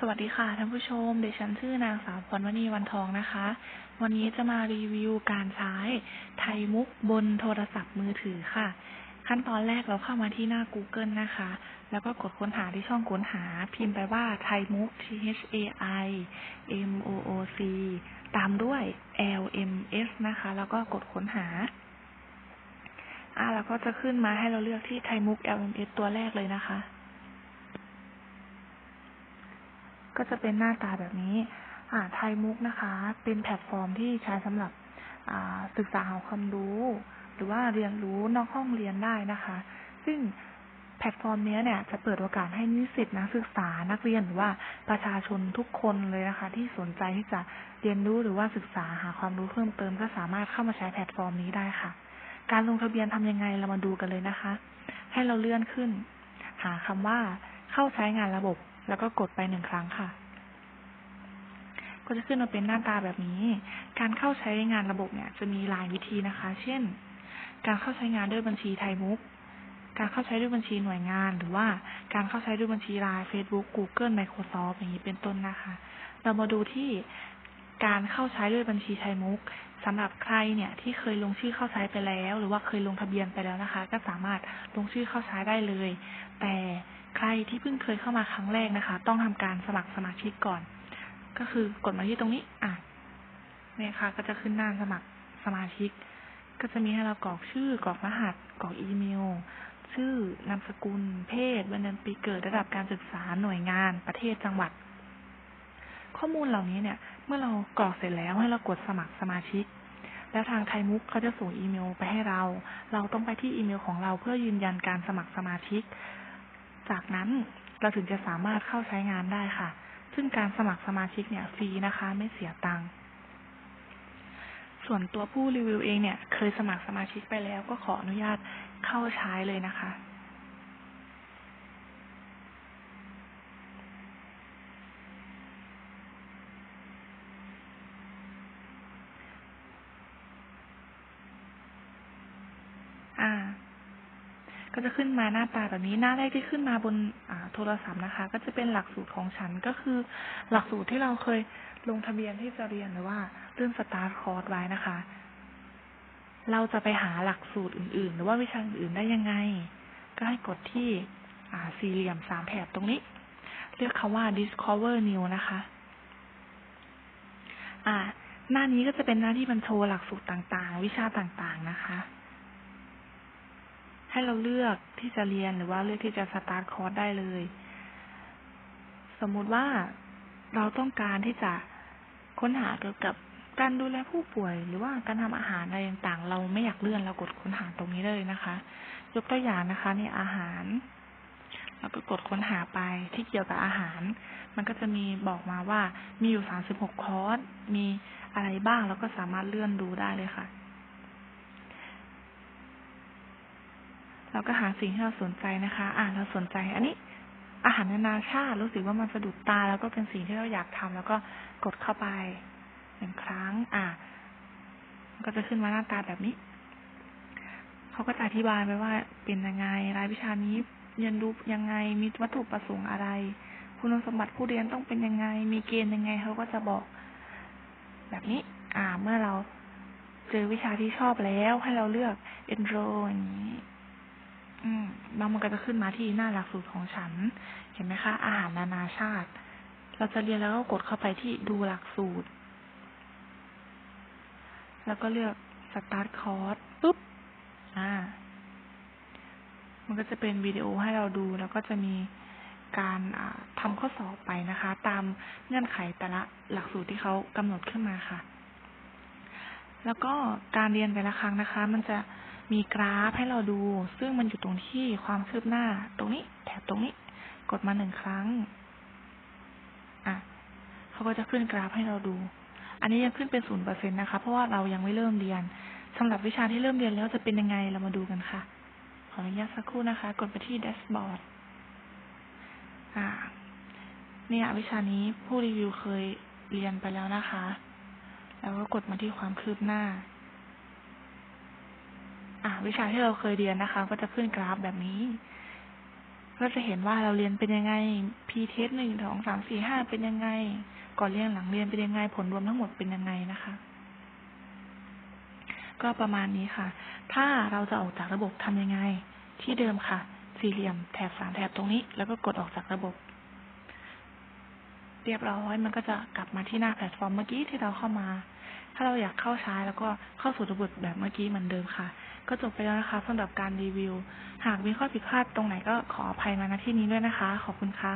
สวัสดีค่ะท่านผู้ชม ดิฉันชื่อนางสาวพรวณีวันทองนะคะ วันนี้จะมารีวิวการใช้ไทยมุกบนโทรศัพท์มือถือค่ะ ขั้นตอนแรกเราเข้ามาที่หน้า Google นะคะ แล้วก็กดค้นหาที่ช่องค้นหา พิมพ์ไปว่าไทยมุก T H A I M O O C ตามด้วย L M S นะคะ แล้วก็กดค้นหา อ่าแล้วก็จะขึ้นมาให้เราเลือกที่ไทยมุก L M S ตัวแรกเลยนะคะ ก็จะเป็นหน้าตาแบบนี้อ่าไทยมุกนะคะ เป็นแพลตฟอร์มที่ใช้สำหรับอ่าศึกษาหาความรู้ หรือว่าเรียนรู้นอกห้องเรียนได้นะคะ ซึ่งแพลตฟอร์มนี้เนี่ยจะเปิดโอกาสให้นิสิตนักศึกษานักเรียนหรือว่าประชาชนทุกคนเลยนะคะ ที่สนใจที่จะเรียนรู้หรือว่าศึกษาหาความรู้เพิ่มเติมก็สามารถเข้ามาใช้แพลตฟอร์มนี้ได้ค่ะ การลงทะเบียนทำยังไงเรามาดูกันเลยนะคะ ให้เราเลื่อนขึ้น หาคำว่าเข้าใช้งานระบบ แล้วก็กดไปหนึ่งครั้งค่ะ ก็จะขึ้นมาเป็นหน้าตาแบบนี้ การเข้าใช้งานระบบเนี่ย จะมีหลายวิธีนะคะ เช่น การเข้าใช้งานด้วยบัญชีไทยมุก การเข้าใช้ด้วยบัญชีหน่วยงาน หรือว่าการเข้าใช้ด้วยบัญชีไลน์ Facebook Google Microsoft อย่างนี้เป็นต้นนะคะ เรามาดูที่การเข้าใช้ด้วยบัญชีไทยมุก สำหรับใครเนี่ยที่เคยลงชื่อเข้าใช้ไปแล้ว หรือว่าเคยลงทะเบียนไปแล้วนะคะ ก็สามารถลงชื่อเข้าใช้ได้เลย แต่ใครที่เพิ่งเคยเข้ามาครั้งแรกนะคะ ต้องทำการสมัครสมาชิกก่อน ก็คือกดมาที่ตรงนี้อะเนี่ยค่ะ ก็จะขึ้นหน้าสมัครสมาชิก ก็จะมีให้เรากรอกชื่อกรอกรหัสกรอกอีเมล ชื่อนามสกุล เพศวันเดือนปีเกิดระดับการศึกษาหน่วยงาน ประเทศจังหวัด ข้อมูลเหล่านี้เนี่ย เมื่อเรากรอกเสร็จแล้วให้เรากดสมัครสมาชิก แล้วทางไทยมุกเขาจะส่งอีเมลไปให้เรา เราต้องไปที่อีเมลของเราเพื่อยืนยันการสมัครสมาชิก จากนั้นเราถึงจะสามารถเข้าใช้งานได้ค่ะ ซึ่งการสมัครสมาชิกเนี่ยฟรีนะคะ ไม่เสียตังค์ส่วนตัวผู้รีวิวเองเนี่ย เคยสมัครสมาชิกไปแล้วก็ขออนุญาตเข้าใช้เลยนะคะ อ่า ก็จะขึ้นมาหน้าตาแบบนี้หน้าแรกที่ขึ้นมาบนโทรศัพท์นะคะ ก็จะเป็นหลักสูตรของฉันก็คือ หลักสูตรที่เราเคยลงทะเบียนที่จะเรียนหรือว่าเรื่องสตาร์ทคอร์สไว้นะคะ เราจะไปหาหลักสูตรอื่น ๆ หรือว่าวิชาอื่นๆได้ยังไง ก็ให้กดที่สี่เหลี่ยมสามแถบตรงนี้ เลือกคำว่า discover new นะคะ อ่า หน้านี้ก็จะเป็นหน้าที่มันโชว์หลักสูตรต่างๆ วิชาต่างๆนะคะ ให้เราเลือกที่จะเรียนหรือว่าเลือกที่จะสตาร์ทคอร์สได้เลย สมมุติว่าเราต้องการที่จะค้นหาเกี่ยวกับการดูแลผู้ป่วย หรือว่าการทำอาหารอะไรต่างๆ เราไม่อยากเลื่อนเรากดค้นหาตรงนี้เลยนะคะ ยกตัวอย่างนะคะนี่อาหารเราก็กดค้นหาไปที่เกี่ยวกับอาหาร มันก็จะมีบอกมาว่ามีอยู่สามสิบหกคอร์ส มีอะไรบ้าง แล้วก็สามารถเลื่อนดูได้เลยค่ะ เราก็หาสิ่งที่เราสนใจนะคะ อ่าเราสนใจ อันนี้ อาหารนานาชาติรู้สึกว่ามันสะดุดตา แล้วก็เป็นสิ่งที่เราอยากทำแล้วก็กดเข้าไปหนึ่งครั้ง อ่าก็จะขึ้นมาหน้าตาแบบนี้ เขาก็จะอธิบายไปว่าเป็นยังไง รายวิชานี้เรียนรู้ยังไง มีวัตถุประสงค์อะไร คุณสมบัติผู้เรียนต้องเป็นยังไง มีเกณฑ์ยังไง เขาก็จะบอก แบบนี้ อ่า เมื่อเราเจอวิชาที่ชอบแล้วให้เราเลือก enroll อย่างนี้ อืมบางมันก็จะขึ้นมาที่หน้าหลักสูตรของฉัน เห็นไหมคะ อาหารนานาชาติ เราจะเรียนแล้วก็กดเข้าไปที่ดูหลักสูตร แล้วก็เลือก start course ปุ๊บ อ่า มันก็จะเป็นวิดีโอให้เราดู แล้วก็จะมีการทำข้อสอบไปนะคะ ตามเงื่อนไขแต่ละหลักสูตรที่เขากำหนดขึ้นมาค่ะ แล้วก็การเรียนแต่ละครั้งนะคะ มันจะ มีกราฟให้เราดู ซึ่งมันอยู่ตรงที่ความคืบหน้า ตรงนี้ แถบตรงนี้ กดมาหนึ่งครั้ง อะเขาก็จะขึ้นกราฟให้เราดู อันนี้ยังขึ้นเป็นศูนย์เปอร์เซ็นต์นะคะ เพราะว่าเรายังไม่เริ่มเรียนสำหรับวิชาที่เริ่มเรียนแล้วจะเป็นยังไงเรามาดูกันค่ะ ขออนุญาตสักครู่นะคะ กดไปที่แดชบอร์ด อ่า เนี่ย วิชานี้ผู้รีวิวเคยเรียนไปแล้วนะคะ แล้วก็กดมาที่ความคืบหน้า อ่าวิชาที่เราเคยเรียนนะคะ ก็จะขึ้นกราฟแบบนี้ ก็จะเห็นว่าเราเรียนเป็นยังไง p test หนึ่งสองสามสี่ห้าเป็นยังไง ก่อนเรียนหลังเรียนเป็นยังไง ผลรวมทั้งหมดเป็นยังไงนะคะ ก็ประมาณนี้ค่ะ ถ้าเราจะออกจากระบบทำยังไง ที่เดิมค่ะ สี่เหลี่ยมแถบสามแถบตรงนี้ แล้วก็กดออกจากระบบ เรียบร้อยมันก็จะกลับมาที่หน้าแพลตฟอร์มเมื่อกี้ที่เราเข้ามา ถ้าเราอยากเข้าใช้แล้วก็เข้าสู่ระบบแบบเมื่อกี้เหมือนเดิมค่ะ ก็จบไปแล้วนะคะสำหรับการรีวิว หากมีข้อผิดพลาดตรงไหนก็ขออภัยมาณที่นี้ด้วยนะคะ ขอบคุณค่ะ